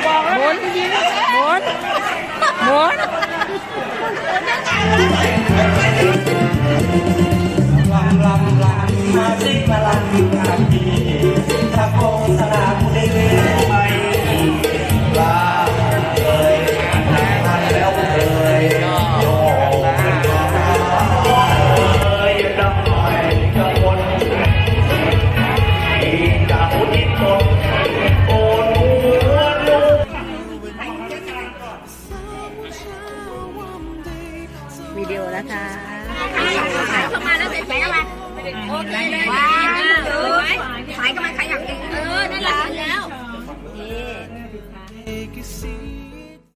Morning. Morning. วิดีโอนะคะเข้ามาแล้วใส่แก้วมาโอเคเลยว้าวขายกำลังขายอย่างเออนั่นแหละแล้วนี่